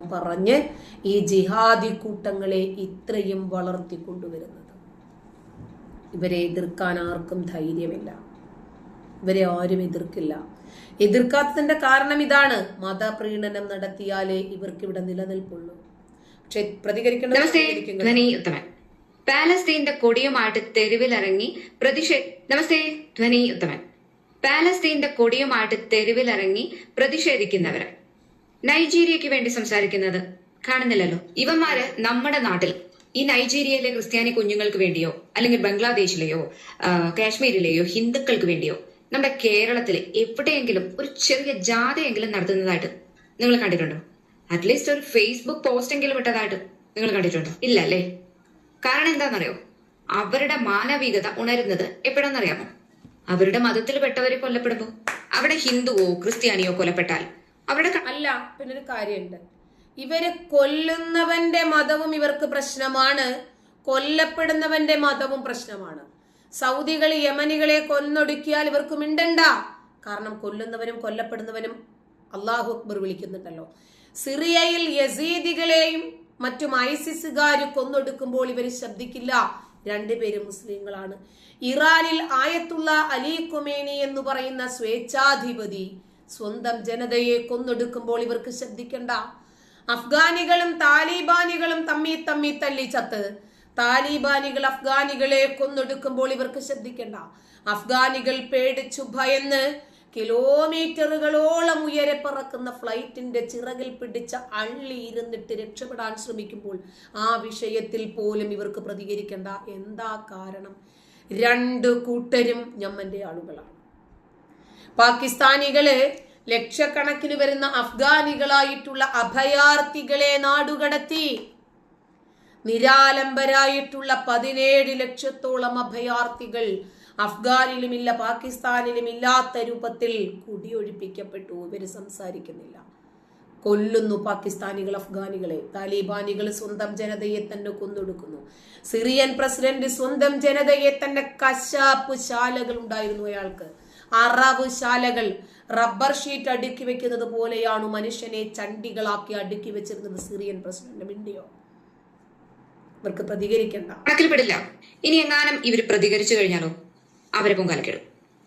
പറഞ്ഞ് ഈ ജിഹാദി കൂട്ടങ്ങളെ ഇത്രയും വളർത്തി കൊണ്ടുവരുന്നത് ഇവരെ എതിർക്കാൻ ആർക്കും ധൈര്യമില്ല. ഇവരെ ആരും എതിർക്കില്ല. എതിർക്കാത്തതിന്റെ കാരണം ഇതാണ് മതപ്രീണനം നടത്തിയാലേ ഇവർക്ക് ഇവിടെ നിലനിൽപ്പുള്ളൂ. പക്ഷെ പ്രതികരിക്കേണ്ട ഉത്തമൻ. പാലസ്തീന്റെ കൊടിയുമായിട്ട് തെരുവിലിറങ്ങി പ്രതിഷേധ നമസ്തേ ധ്വനി ഉത്തമൻ. പാലസ്തീന്റെ കൊടിയുമായിട്ട് തെരുവിലിറങ്ങി പ്രതിഷേധിക്കുന്നവര്. നൈജീരിയക്ക് വേണ്ടി സംസാരിക്കുന്നത് കാണുന്നില്ലല്ലോ. ഇവന്മാര് നമ്മുടെ നാട്ടിൽ ഈ നൈജീരിയയിലെ ക്രിസ്ത്യാനി കുഞ്ഞുങ്ങൾക്ക് വേണ്ടിയോ അല്ലെങ്കിൽ ബംഗ്ലാദേശിലെയോ കാശ്മീരിലെയോ ഹിന്ദുക്കൾക്ക് വേണ്ടിയോ നമ്മുടെ കേരളത്തിൽ എവിടെയെങ്കിലും ഒരു ചെറിയ ജാഥയെങ്കിലും നടത്തുന്നതായിട്ട് നിങ്ങൾ കണ്ടിട്ടുണ്ടോ? അറ്റ്ലീസ്റ്റ് ഒരു ഫേസ്ബുക്ക് പോസ്റ്റ് എങ്കിലും ഇട്ടതായിട്ട് നിങ്ങൾ കണ്ടിട്ടുണ്ടോ? ഇല്ല അല്ലേ കാരണം എന്താണെന്നറിയോ? അവരുടെ മാനവികത ഉണരുന്നത് എപ്പോഴാണെന്നറിയാമോ? അവരുടെ മതത്തിൽ പെട്ടവരെ കൊല്ലപ്പെടുമ്പോ അവിടെ ഹിന്ദുവോ ക്രിസ്ത്യാനിയോ കൊല്ലപ്പെട്ടാൽ അവരുടെ അല്ല പിന്നെ ഒരു കാര്യമുണ്ട്. ഇവർ കൊല്ലുന്നവന്റെ മതവും ഇവർക്ക് പ്രശ്നമാണ്. കൊല്ലപ്പെടുന്നവന്റെ മതവും പ്രശ്നമാണ്. സൗദികൾ യമനികളെ കൊന്നൊടുക്കിയാൽ ഇവർക്ക് മിണ്ടണ്ട. കാരണം കൊല്ലുന്നവനും കൊല്ലപ്പെടുന്നവനും അള്ളാഹു അക്ബർ വിളിക്കുന്നുണ്ടല്ലോ. സിറിയയിൽ യസീദികളെയും മറ്റും ഐസിസുകാർ കൊന്നൊടുക്കുമ്പോൾ ഇവർ ശബ്ദിക്കില്ല. രണ്ടുപേരും മുസ്ലിങ്ങളാണ്. ഇറാനിൽ ആയത്തുള്ള അലി കൊമേനി എന്ന് പറയുന്ന സ്വേച്ഛാധിപതി സ്വന്തം ജനതയെ കൊന്നൊടുക്കുമ്പോൾ ഇവർക്ക് ശ്രദ്ധിക്കണ്ട. അഫ്ഗാനികളും താലിബാനികളും തമ്മി തമ്മി തല്ലി ചത്ത്. താലിബാനികൾ അഫ്ഗാനികളെ കൊന്നൊടുക്കുമ്പോൾ ഇവർക്ക് ശ്രദ്ധിക്കണ്ട. അഫ്ഗാനികൾ പേടിച്ചു ഭയന്ന് കിലോമീറ്ററുകളോളം ഉയരെ പറക്കുന്ന ഫ്ലൈറ്റിന്റെ ചിറകിൽ പിടിച്ച അള്ളി ഇരുന്നിട്ട് രക്ഷപ്പെടാൻ ശ്രമിക്കുമ്പോൾ ആ വിഷയത്തിൽ പോലും ഇവർക്ക് പ്രതികരിക്കേണ്ട. എന്താ കാരണം? രണ്ട് കൂട്ടരും ഞമ്മന്റെ ആളുകളാണ്. പാകിസ്ഥാനികൾ ലക്ഷക്കണക്കിന് വരുന്ന അഫ്ഗാനികളായിട്ടുള്ള അഭയാർത്ഥികളെ നാടുകടത്തി. നിരാലംബരായിട്ടുള്ള പതിനേഴ് ലക്ഷത്തോളം അഭയാർത്ഥികൾ അഫ്ഗാനിലുമില്ല പാകിസ്ഥാനിലും ഇല്ലാത്ത രൂപത്തിൽ കുടിയൊഴിപ്പിക്കപ്പെട്ടു. ഇവർ സംസാരിക്കുന്നില്ല. കൊല്ലുന്നു പാകിസ്ഥാനികൾ അഫ്ഗാനികളെ. താലിബാനികൾ സ്വന്തം ജനതയെ തന്നെ കൊന്നൊടുക്കുന്നു. സിറിയൻ പ്രസിഡന്റ് സ്വന്തം ജനതയെ തന്നെ കശാപ്പ് ശാലകൾ ഉണ്ടായിരുന്നു അയാൾക്ക്. അറവ് ശാലകൾ റബ്ബർ ഷീറ്റ് അടുക്കി വെക്കുന്നത് പോലെയാണ് മനുഷ്യനെ ചണ്ടികളാക്കി അടുക്കി വെച്ചിരുന്നത് സിറിയൻ പ്രസിഡന്റ് മിണ്ടിയോ? ഇവർക്ക് പ്രതികരിക്കണ്ട. കണക്കിൽപ്പെടില്ല. ഇനി എങ്ങാനും ഇവർ പ്രതികരിച്ചു കഴിഞ്ഞാലോ? അവരെ പൊങ്കാലക്കിടും.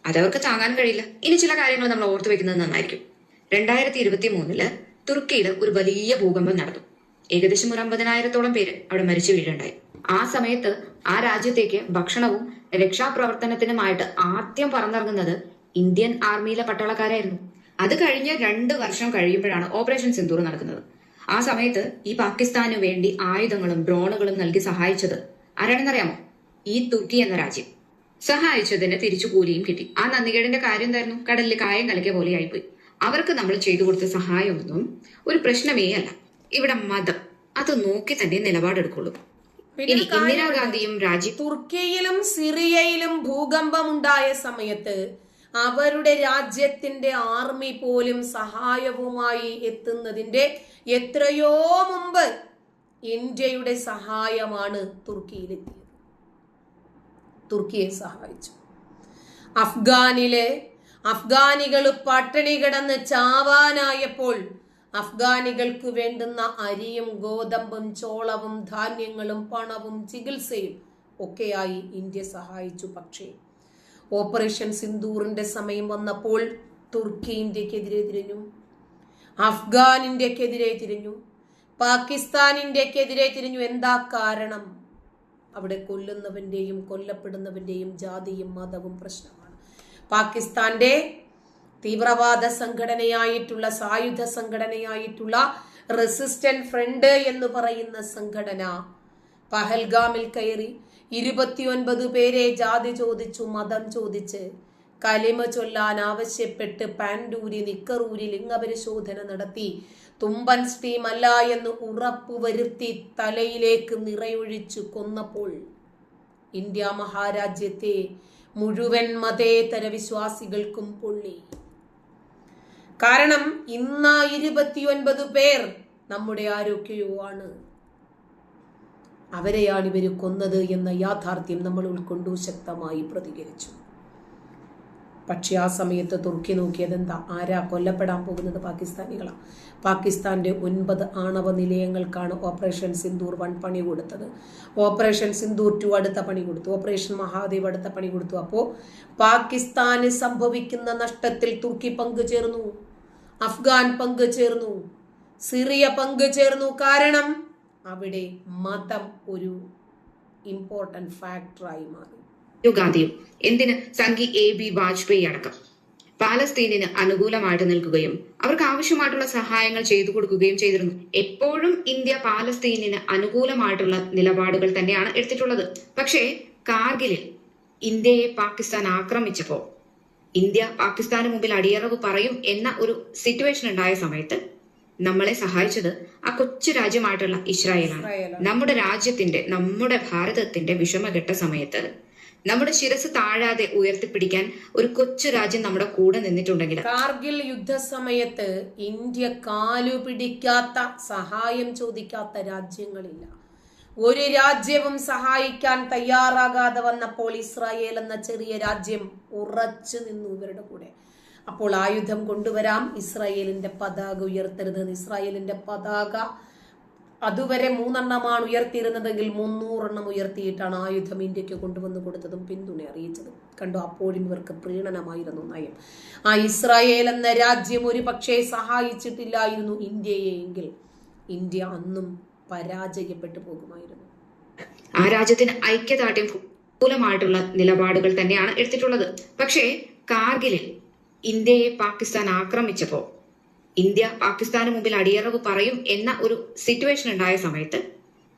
അതവർക്ക് താങ്ങാൻ കഴിയില്ല. ഇനി ചില കാര്യങ്ങൾ നമ്മൾ ഓർത്തു വെക്കുന്നത് നന്നായിരിക്കും. രണ്ടായിരത്തി ഇരുപത്തി മൂന്നിൽ തുർക്കിയിൽ ഒരു വലിയ ഭൂകമ്പം നടന്നു. ഏകദേശം ഒരു അമ്പതിനായിരത്തോളം പേര് അവിടെ മരിച്ചു വീഴുണ്ടായി ആ സമയത്ത് ആ രാജ്യത്തേക്ക് ഭക്ഷണവും രക്ഷാപ്രവർത്തനത്തിനുമായിട്ട് ആദ്യം പറന്നിറങ്ങുന്നത് ഇന്ത്യൻ ആർമിയിലെ പട്ടാളക്കാരായിരുന്നു. അത് കഴിഞ്ഞ് രണ്ട് വർഷം കഴിയുമ്പോഴാണ് ഓപ്പറേഷൻ സിന്ദൂർ നടക്കുന്നത്. ആ സമയത്ത് ഈ പാകിസ്ഥാനു വേണ്ടി ആയുധങ്ങളും ഡ്രോണുകളും നൽകി സഹായിച്ചത് ആരാണെന്നറിയാമോ? ഈ തുർക്കി എന്ന രാജ്യം. സഹായിച്ചതിന് തിരിച്ചു കൂലിയും കിട്ടി. ആ നന്ദികേടിന്റെ കാര്യം എന്തായിരുന്നു? കടലിൽ കായം കലക്കിയ പോലെ ആയിപ്പോയി. അവർക്ക് നമ്മൾ ചെയ്തു കൊടുത്ത സഹായമൊന്നും ഒരു പ്രശ്നമേ അല്ല. ഇവിടെ മതം അത് നോക്കി തന്നെ നിലപാടെടുക്കുള്ളൂ. ഇന്ദിരാഗാന്ധിയും രാജീവ് തുർക്കിയിലും സിറിയയിലും ഭൂകമ്പം ഉണ്ടായ സമയത്ത് അവരുടെ രാജ്യത്തിന്റെ ആർമി പോലും സഹായവുമായി എത്തുന്നതിന്റെ എത്രയോ മുമ്പ് ഇന്ത്യയുടെ സഹായമാണ് തുർക്കിയിലെത്തിയത്. തുർക്കിയെ സഹായിച്ചു. അഫ്ഗാനിലെ അഫ്ഗാനികൾ പട്ടിണി കിടന്ന് ചാവാനായപ്പോൾ അഫ്ഗാനികൾക്ക് വേണ്ടുന്ന അരിയും ഗോതമ്പും ചോളവും ധാന്യങ്ങളും പണവും ചികിത്സയും ഒക്കെയായി ഇന്ത്യ സഹായിച്ചു. പക്ഷേ ഓപ്പറേഷൻ സിന്ദൂറിന്റെ സമയം വന്നപ്പോൾ തുർക്കി ഇന്ത്യക്കെതിരെ തിരിഞ്ഞു. അഫ്ഗാൻ ഇന്ത്യക്കെതിരെ തിരിഞ്ഞു. പാകിസ്ഥാൻ ഇന്ത്യക്കെതിരെ തിരിഞ്ഞു. എന്താ കാരണം? അവിടെ കൊല്ലുന്നവന്റെയും കൊല്ലപ്പെടുന്നവന്റെയും ജാതിയും മതവും പ്രശ്നമാണ് പാകിസ്ഥാന്റെ തീവ്രവാദ സംഘടനയായിട്ടുള്ള സായുധ സംഘടനയായിട്ടുള്ള റെസിസ്റ്റന്റ് ഫ്രണ്ട് എന്ന് പറയുന്ന സംഘടന പഹൽഗാമിൽ കയറി ഇരുപത്തിയൊൻപത് പേരെ ജാതി ചോദിച്ചു മതം ചോദിച്ച് കലിമ ചൊല്ലാൻ ആവശ്യപ്പെട്ട് പാൻഡൂരി നിക്കറൂരി ലിംഗപരിശോധന നടത്തി. തുമ്പൻ സ്റ്റീം അല്ല എന്ന് ഉറപ്പുവരുത്തി തലയിലേക്ക് നിറയൊഴിച്ചു കൊന്നപ്പോൾ ഇന്ത്യ മഹാരാജ്യത്തെ മുഴുവൻ മതേതര വിശ്വാസികൾക്കും പൊള്ളി. കാരണം ഇന്ന ഇരുപത്തിയൊൻപത് പേർ നമ്മുടെ ആണ് അവരെയാണ് ഇവർ കൊന്നത് എന്ന യാഥാർത്ഥ്യം നമ്മൾ ഉൾക്കൊണ്ടു ശക്തമായി പ്രതികരിച്ചു. പക്ഷേ ആ സമയത്ത് തുർക്കി നോക്കിയത് എന്താ? ആരാ കൊല്ലപ്പെടാൻ പോകുന്നത്? പാകിസ്ഥാനികളാണ് പാകിസ്ഥാന്റെ ഒൻപത് ആണവ നിലയങ്ങൾക്കാണ് ഓപ്പറേഷൻ സിന്ദൂർ വൺ പണി കൊടുത്തത്. ഓപ്പറേഷൻ സിന്ദൂർ ടു അടുത്ത പണി കൊടുത്തു. ഓപ്പറേഷൻ മഹാദേവ് അടുത്ത പണി കൊടുത്തു. അപ്പോൾ പാകിസ്ഥാന് സംഭവിക്കുന്ന നഷ്ടത്തിൽ തുർക്കി പങ്കുചേർന്നു. അഫ്ഗാൻ പങ്കുചേർന്നു. സിറിയ പങ്കുചേർന്നു. കാരണം അവിടെ മതം ഒരു ഇമ്പോർട്ടന്റ് ഫാക്ടറായി മാറി. ഗാന്ധിയും എന്തിന്? സംഘി എ ബി വാജ്പേയി അടക്കം. പാലസ്തീനിന് അനുകൂലമായിട്ട് നിൽക്കുകയും അവർക്ക് ആവശ്യമായിട്ടുള്ള സഹായങ്ങൾ ചെയ്തു കൊടുക്കുകയും ചെയ്തിരുന്നു. എപ്പോഴും ഇന്ത്യ പാലസ്തീനിന് അനുകൂലമായിട്ടുള്ള നിലപാടുകൾ തന്നെയാണ് എടുത്തിട്ടുള്ളത്. പക്ഷേ കാർഗിലിൽ ഇന്ത്യയെ പാകിസ്ഥാൻ ആക്രമിച്ചപ്പോൾ ഇന്ത്യ പാകിസ്ഥാന് മുമ്പിൽ അടിയറവ് പറയും എന്ന ഒരു സിറ്റുവേഷൻ ഉണ്ടായ സമയത്ത് നമ്മളെ സഹായിച്ചത് ആ കൊച്ചു രാജ്യമായിട്ടുള്ള ഇസ്രായേലാണ്. ഇസ്രായേലാണ്. നമ്മുടെ രാജ്യത്തിന്റെ നമ്മുടെ ഭാരതത്തിന്റെ വിഷമഘട്ട സമയത്ത് നമ്മുടെ ശിരസ് താഴാതെ ഉയർത്തിപ്പിടിക്കാൻ ഒരു കൊച്ചു രാജ്യം നമ്മുടെ കൂടെ നിന്നിട്ടുണ്ടെങ്കിൽ. കാർഗിൽ യുദ്ധസമയത്ത് ഇന്ത്യ കാലു പിടിക്കാത്ത സഹായം ചോദിക്കാത്ത രാജ്യങ്ങളില്ല. ഒരു രാജ്യവും സഹായിക്കാൻ തയ്യാറാകാതെ വന്നപ്പോൾ ഇസ്രായേൽ എന്ന ചെറിയ രാജ്യം ഉറച്ചു നിന്നു ഇവരുടെ കൂടെ. അപ്പോൾ ആയുധം കൊണ്ടുവരാം. ഇസ്രായേലിന്റെ പതാക ഉയർത്തരുത്. ഇസ്രായേലിന്റെ പതാക അതുവരെ മൂന്നെണ്ണമാണ് ഉയർത്തിയിരുന്നതെങ്കിൽ മുന്നൂറെണ്ണം ഉയർത്തിയിട്ടാണ് ആയുധം ഇന്ത്യയ്ക്ക് കൊണ്ടുവന്ന് കൊടുത്തതും പിന്തുണ അറിയിച്ചതും. കണ്ടു അപ്പോഴും ഇവർക്ക് പ്രീണനമായിരുന്നു നയം. ആ ഇസ്രായേൽ എന്ന രാജ്യം ഒരു പക്ഷേ സഹായിച്ചിട്ടില്ലായിരുന്നു ഇന്ത്യയെ എങ്കിൽ ഇന്ത്യ അന്നും പരാജയപ്പെട്ടു പോകുമായിരുന്നു. ആ രാജ്യത്തിന് ഐക്യദാർഢ്യം മൂലമായിട്ടുള്ള നിലപാടുകൾ തന്നെയാണ് എടുത്തിട്ടുള്ളത്. പക്ഷേ കാർഗിലിൽ ഇന്ത്യയെ പാകിസ്ഥാൻ ആക്രമിച്ചപ്പോ ഇന്ത്യ പാകിസ്ഥാന് മുമ്പിൽ അടിയറവ് പറയും എന്ന ഒരു സിറ്റുവേഷൻ ഉണ്ടായ സമയത്ത്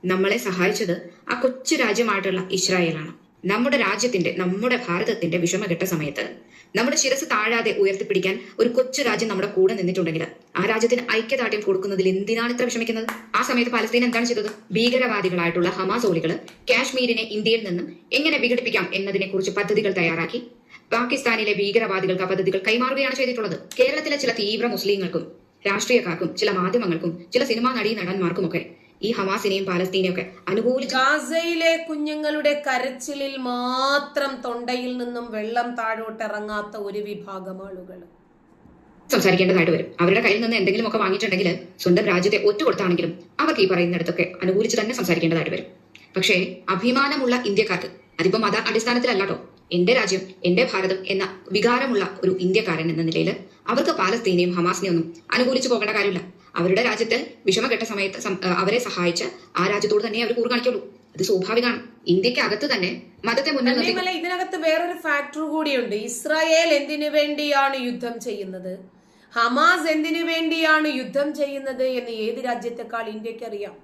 നമ്മളെ സഹായിച്ചത് ആ കൊച്ചു രാജ്യമായിട്ടുള്ള ഇസ്രായേലാണ്. നമ്മുടെ രാജ്യത്തിന്റെ നമ്മുടെ ഭാരതത്തിന്റെ വിഷമഘട്ട സമയത്ത് നമ്മുടെ ശിരസ് താഴാതെ ഉയർത്തിപ്പിടിക്കാൻ ഒരു കൊച്ചു രാജ്യം നമ്മുടെ കൂടെ നിന്നിട്ടുണ്ടെങ്കിൽ ആ രാജ്യത്തിന് ഐക്യദാർഢ്യം കൊടുക്കുന്നതിൽ എന്തിനാണ് ഇത്ര വിഷമിക്കുന്നത്? ആ സമയത്ത് പലസ്തീൻ എന്താണ് ചെയ്തത്? ഭീകരവാദികളായിട്ടുള്ള ഹമാസോളികൾ കാശ്മീരിനെ ഇന്ത്യയിൽ നിന്നും എങ്ങനെ വിഘടിപ്പിക്കാം എന്നതിനെ കുറിച്ച് പദ്ധതികൾ തയ്യാറാക്കി പാകിസ്ഥാനിലെ ഭീകരവാദികൾക്ക് പദ്ധതികൾ കൈമാറുകയാണ് ചെയ്തിട്ടുള്ളത്. കേരളത്തിലെ ചില തീവ്ര മുസ്ലിങ്ങൾക്കും രാഷ്ട്രീയക്കാർക്കും ചില മാധ്യമങ്ങൾക്കും ചില സിനിമാ നടീ നടന്മാർക്കുമൊക്കെ ഈ ഹമാസിനെയും പാലസ്തീനെയും ഒക്കെ അനുകൂലിച്ച് ഗാസയിലെ കുഞ്ഞുങ്ങളുടെ കരച്ചിലിൽ മാത്രം തൊണ്ടയിൽ നിന്നും വെള്ളം താഴോട്ടിറങ്ങാത്ത ഒരു വിഭാഗം ആളുകൾ. സംസാരിക്കേണ്ടതായിട്ട് വരും. അവരുടെ കയ്യിൽ നിന്ന് എന്തെങ്കിലും ഒക്കെ വാങ്ങിയിട്ടുണ്ടെങ്കിൽ സ്വന്തം രാജ്യത്തെ ഒറ്റ കൊടുത്താണെങ്കിലും അവർക്ക് ഈ പറയുന്നിടത്തൊക്കെ അനുകൂലിച്ച് തന്നെ സംസാരിക്കേണ്ടതായിട്ട് വരും. പക്ഷേ അഭിമാനമുള്ള ഇന്ത്യക്കാർക്ക് അതിപ്പോ മത അടിസ്ഥാനത്തിലല്ലാട്ടോ എന്റെ രാജ്യം എന്റെ ഭാരതം എന്ന വികാരമുള്ള ഒരു ഇന്ത്യക്കാരൻ എന്ന നിലയിൽ അവർക്ക് പാലസ്തീനെയും ഹമാസിനെയും ഒന്നും അനുകൂലിച്ചു പോകേണ്ട കാര്യമില്ല. അവരുടെ രാജ്യത്ത് വിഷമഘട്ട സമയത്ത് അവരെ സഹായിച്ച് ആ രാജ്യത്തോട് തന്നെ അവർ കൂറ് കാണിക്കുള്ളൂ അത് സ്വാഭാവികമാണ്. ഇന്ത്യയ്ക്ക് അകത്ത് തന്നെ മതത്തെ മുന്നിൽ ഇതിനകത്ത് വേറൊരു ഫാക്ടർ കൂടിയുണ്ട്. ഇസ്രായേൽ എന്തിനു വേണ്ടിയാണ് യുദ്ധം ചെയ്യുന്നത്? ഹമാസ് എന്തിനു വേണ്ടിയാണ് യുദ്ധം ചെയ്യുന്നത് എന്ന് ഏത് രാജ്യത്തെക്കാൾ ഇന്ത്യയ്ക്ക് അറിയാം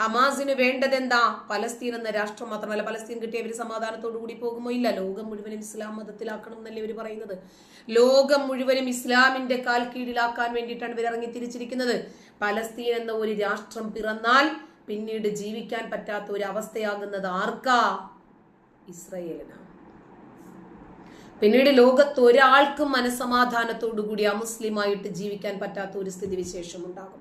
ഹമാസിന് വേണ്ടത് എന്താ പലസ്തീൻ എന്ന രാഷ്ട്രം മാത്രമല്ല പലസ്തീൻ കിട്ടിയ അവർ സമാധാനത്തോടു കൂടി പോകുമോ? ഇല്ല. ലോകം മുഴുവനും ഇസ്ലാം മതത്തിലാക്കണം എന്നല്ലേ ഇവർ പറയുന്നത്. ലോകം മുഴുവനും ഇസ്ലാമിന്റെ കാൽ കീഴിലാക്കാൻ വേണ്ടിയിട്ടാണ് ഇവർ ഇറങ്ങി തിരിച്ചിരിക്കുന്നത് പലസ്തീൻ എന്ന ഒരു രാഷ്ട്രം പിറന്നാൽ പിന്നീട് ജീവിക്കാൻ പറ്റാത്ത ഒരു അവസ്ഥയാകുന്നത് ആർക്കാ? ഇസ്രയേലിനാണ് പിന്നീട് ലോകത്ത് ഒരാൾക്കും മനസമാധാനത്തോടു കൂടി അമുസ്ലിമായിട്ട് ജീവിക്കാൻ പറ്റാത്ത ഒരു സ്ഥിതിവിശേഷം ഉണ്ടാകും.